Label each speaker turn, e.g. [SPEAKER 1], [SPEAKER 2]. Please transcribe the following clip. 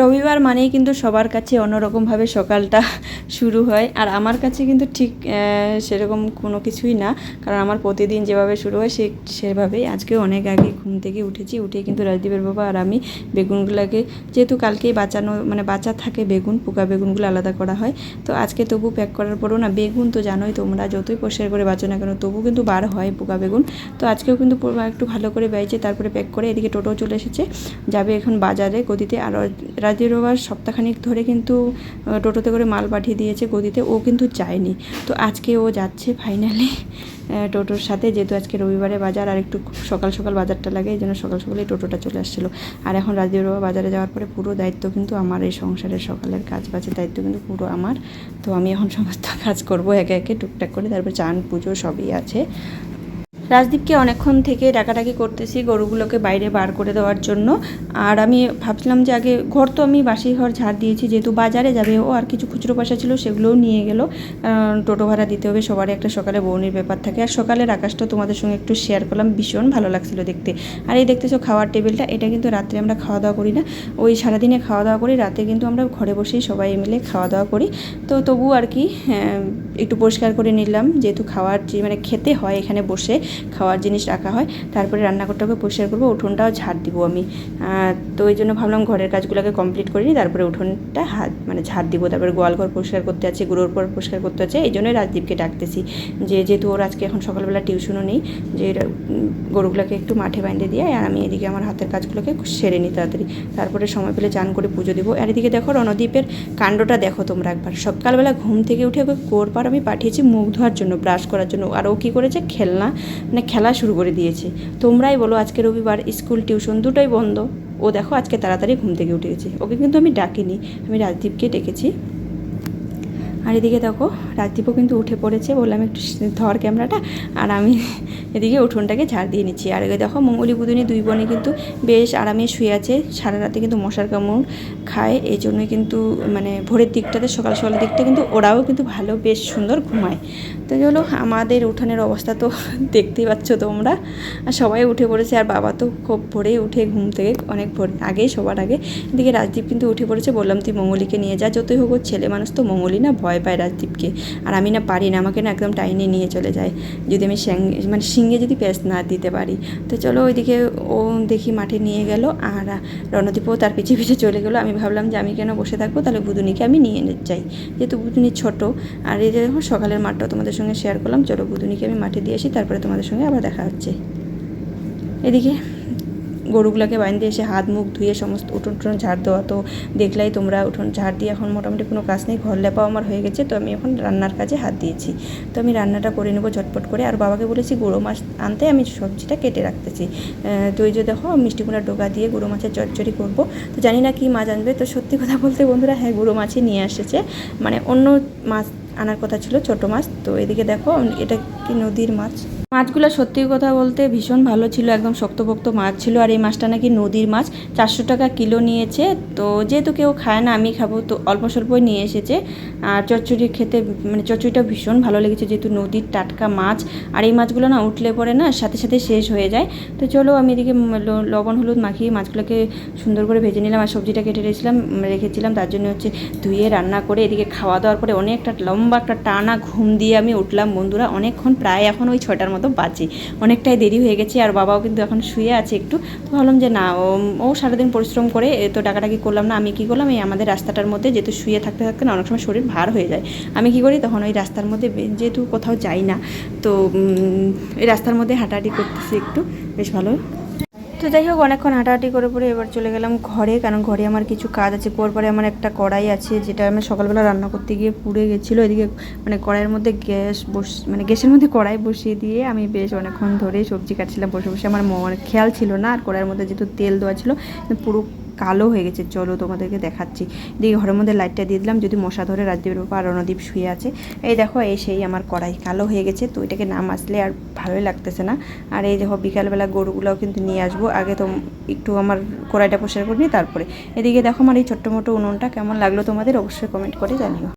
[SPEAKER 1] রবিবার মানেই কিন্তু সবার কাছে অন্যরকমভাবে সকালটা শুরু হয়। আর আমার কাছে কিন্তু ঠিক সেরকম কোনো কিছুই না। কারণ আমার প্রতিদিন যেভাবে শুরু হয় সে, সেভাবেই। আজকে অনেক আগে ঘুম থেকে উঠেছি উঠে কিন্তু রাজদীপের বাবা আর আমি বেগুনগুলোকে, যেহেতু কালকেই বাঁচানো মানে বাঁচা থাকে বেগুন, পোকা বেগুনগুলো আলাদা করা হয়। তো আজকে তবু প্যাক করার পরও না, বেগুন তো জানোই তোমরা, যতই পরিষ্কার করে বাঁচো না কেন, তবু কিন্তু বার হয় পোকা বেগুন। তো আজকেও কিন্তু একটু ভালো করে বেঁচে তারপরে প্যাক করে এদিকে টোটো চলে এসেছে। যাবে এখন বাজারে গদিতে আর রাজীব রোবার সপ্তাহখানিক ধরে কিন্তু টোটোতে করে মাল পাঠিয়ে দিয়েছে গদিতে, ও কিন্তু যায়নি। তো আজকে ও যাচ্ছে ফাইনালি টোটোর সাথে, যেহেতু আজকে রবিবারে বাজার, আর একটু সকাল সকাল বাজারটা লাগে, এই জন্য সকাল সকালেই টোটোটা চলে আসছিল। আর এখন রাজীব বাজারে যাওয়ার পরে পুরো দায়িত্ব কিন্তু আমার, এই সংসারের সকালের কাজ বাজের দায়িত্ব কিন্তু পুরো আমার। তো আমি এখন সমস্ত কাজ করব, একে একে টুকটাক করে, তারপর চান পুজো সবই আছে। রাজদীপকে অনেকক্ষণ থেকে ডাকাডাকি করতেছি গরুগুলোকে বাইরে বার করে দেওয়ার জন্য। আর আমি ভাবছিলাম যে আগে ঘর তো আমি বাসি ঘর ঝাড় দিয়েছি যেহেতু বাজারে যাবে ও আর কিছু খুচরো পয়সা ছিল সেগুলোও নিয়ে গেল। টোটো ভাড়া দিতে হবে সবারই একটা সকালে বৌনির ব্যাপার থাকে। আর সকালের আকাশটা তোমাদের সঙ্গে একটু শেয়ার করলাম ভীষণ ভালো লাগছিল দেখতে। আর এই দেখতেছো খাওয়ার টেবিলটা এটা কিন্তু রাত্রে আমরা খাওয়া দাওয়া করি না। ওই সারাদিনে খাওয়া দাওয়া করি রাতে কিন্তু আমরা ঘরে বসেই সবাই মিলে খাওয়া দাওয়া করি। তো তবু আর কি হ্যাঁ, একটু পরিষ্কার করে নিলাম যেহেতু খাওয়ার যে মানে খেতে হয় এখানে বসে। খাওয়ার জিনিস রাখা হয়। তারপরে রান্নাঘরটাকে পরিষ্কার করব, উঠোনটাও ঝাড় দিব আমি। তো ওই জন্য ভাবলাম ঘরের কাজগুলোকে কমপ্লিট করিনি তারপরে উঠোনটা হাত মানে ঝাড় দিব। তারপরে গোয়াল ঘর পরিষ্কার করতে আছে, গুঁড়োর পর পরিষ্কার করতে আছে, এই জন্যই রাজদীপকে ডাকতেছি। যে যেহেতু ওর আজকে এখন সকালবেলা টিউশনও নেই, যে গরুগুলোকে একটু মাঠে বাইন্ধে দিয়ে, আর আমি এদিকে আমার হাতের কাজগুলোকে সেরে নিই তাড়াতাড়ি। তারপরে সময় পেলে চান করে পুজো দিব। আর এদিকে দেখো রণদ্বীপের কাণ্ডটা দেখো তোমরা একবার। সকালবেলা ঘুম থেকে উঠে ওকে কোরপার আমি পাঠিয়েছি মুখ ধোয়ার জন্য, ব্রাশ করার জন্য। আর ও কী করেছে? খেলনা মানে খেলা শুরু করে দিয়েছে। তোমরাই বলো আজকে রবিবার স্কুল টিউশন দুটোই বন্ধ। ও দেখো আজকে তাড়াতাড়ি ঘুম থেকে উঠে গেছে ওকে কিন্তু আমি ডাকিনি। আমি রাজদীপকে ডেকেছি। আর এদিকে দেখো রাজদীপও কিন্তু উঠে পড়েছে, বললাম একটু ধর ক্যামেরাটা। আর আমি এদিকে উঠোনটাকে ঝাড় দিয়ে নিচ্ছি। আর এদিকে দেখো, মঙ্গলি বুধুনি দুই বোনে কিন্তু বেশ আরামে শুয়ে আছে। সারা রাতে কিন্তু মশার কামড় খায়। এই জন্যই কিন্তু মানে ভোরের দিকটাতে, সকাল সকালের দিকটা কিন্তু ওরাও কিন্তু ভালো, বেশ সুন্দর ঘুমায়। তো চলো, আমাদের উঠানের অবস্থা তো দেখতেই পাচ্ছ তোমরা। আর সবাই উঠে পড়েছে, আর বাবা তো খুব ভোরেই উঠে ঘুম থেকে অনেক ভোর আগেই সবার আগে। এদিকে রাজদীপ কিন্তু উঠে পড়েছে, বললাম তুই মঙ্গলিকে নিয়ে যা। যতই হোক ছেলে মানুষ তো মঙ্গলি না, ভয় পায় রাজদীপকে। আর আমি না পারি না, আমাকে না একদম টাইনে নিয়ে চলে যায়। যদি আমি মানে সিঙ্গে যদি প্যাঁচ না দিতে পারি। তো চলো ওইদিকে ও দেখি মাঠে নিয়ে গেল, আর রণদীপও তার পিছে পিছে চলে গেলো। আমি ভাবলাম যে আমি কেন বসে থাকব? তাহলে বুদুনিকে আমি নিয়ে যাই। যেহেতু বুদুনি ছোট, আর এই যে সকালের মাঠটা তোমাদের সঙ্গে শেয়ার করলাম। চলো বুদুনিকে আমি মাঠে দিয়ে আসি, তারপরে তোমাদের সঙ্গে আবার দেখা হচ্ছে। এদিকে গরুগুলোকে বাইন্দে এসে হাত, মুখ ধুয়ে সমস্ত উঠোন টুটন ঝাড় দেওয়া। তো দেখলাই তোমরা উঠোন ঝাড় দিয়ে এখন মোটামুটি কোনো কাজ নেই, ঘর লেপাও আমার হয়ে গেছে, তো আমি এখন রান্নার কাজে হাত দিয়েছি। তো আমি রান্নাটা করে নেব ঝটপট করে। আর বাবাকে বলেছি গুঁড়ো মাছ আনতে, আমি সবজিটা কেটে রাখতেছি। তো এই যে দেখো, মিষ্টি কুমড়ার ডোকা দিয়ে গুঁড়ো মাছের চচ্চড়ি করব। তো জানি না কী মাছ আনবে, তো সত্যি কথা বলতে বন্ধুরা হ্যাঁ গুঁড়ো মাছই নিয়ে এসেছে। মানে অন্য মাছ আনার কথা ছিল, ছোট মাছ। তো এদিকে দেখো, এটা কি নদীর মাছ? মাছগুলো সত্যি কথা বলতে ভীষণ ভালো ছিল, একদম শক্তপোক্ত মাছ ছিল। আর এই মাছটা নাকি নদীর মাছ, চারশো টাকা কিলো নিয়েছে। তো যেহেতু কেউ খায় না, আমি খাব, তো অল্প স্বল্পই নিয়ে এসেছে। আর চচ্চড়ি খেতে মানে চচ্চড়িটা ভীষণ ভালো লেগেছে, যেহেতু নদীর টাটকা মাছ। আর এই মাছগুলো না উঠলে পরে না সাথে সাথে শেষ হয়ে যায়। তো চলো আমি এদিকে লবণ, হলুদ মাখিয়ে মাছগুলোকে সুন্দর করে ভেজে নিলাম। আর সবজিটা কেটে রেখেছিলাম রেখেছিলাম। তার জন্য হচ্ছে ধুয়ে, রান্না করে, এদিকে খাওয়া দাওয়ার পরে অনেকটা লম্বা একটা টানা ঘুম দিয়ে আমি উঠলাম। বন্ধুরা, অনেকক্ষণ প্রায় এখন ওই ছয়টার মতো বাজে। অনেকটাই দেরি হয়ে গেছে আর বাবাও কিন্তু এখন শুয়ে আছে একটু। তো ভাবলাম যে না, ও সারাদিন পরিশ্রম করে তো ডাকাডাকি করলাম না, আমি কি করলাম? এই আমাদের রাস্তাটার মধ্যে যেহেতু শুয়ে থাকতে থাকতে না, অনেক সময় শরীর ভার হয়ে যায়। আমি কি করি? তখন ওই রাস্তার মধ্যে যেহেতু কোথাও যাই না, তো এই রাস্তার মধ্যে হাঁটাহাঁটি করতেছি একটু। বেশ ভালো তো যাই হোক, অনেকক্ষণ হাঁটাহাঁটি করে পরে এবার চলে গেলাম ঘরে, কারণ ঘরে আমার কিছু কাজ আছে। পরে আমার একটা কড়াই আছে, যেটা আমি সকালবেলা রান্না করতে গিয়ে পুড়ে গেছিল। এদিকে মানে কড়াইয়ের মধ্যে গ্যাস বস মানে গ্যাসের মধ্যে কড়াই বসিয়ে দিয়ে আমি বেশ অনেকক্ষণ ধরে সবজি কাটছিলাম, বসে বসে আমার খেয়াল ছিল না। আর কড়াইয়ের মধ্যে যেহেতু তেল দেওয়া ছিল, পুরো কালো হয়ে গেছে। চলো তোমাদেরকে দেখাচ্ছি। দিয়ে ঘরের মধ্যে লাইটটা দিয়ে দিলাম। যদি মশা ধরে রাজদীপের বাবা আর রণদীপ শুয়ে আছে। এই দেখো, এই সেই আমার কড়াই। কালো হয়ে গেছে। তো এটাকে নাম আসলে আর ভালোই লাগতেছে না। আর এই দেখো, বিকালবেলা গরুগুলোও কিন্তু নিয়ে আসব। আগে তো একটু আমার কড়াইটা পরিষ্কার করে তারপরে। এদিকে দেখো আমার এই ছোট্ট মোটো উনুনটা কেমন লাগল তোমাদের? অবশ্যই কমেন্ট করে জানিও।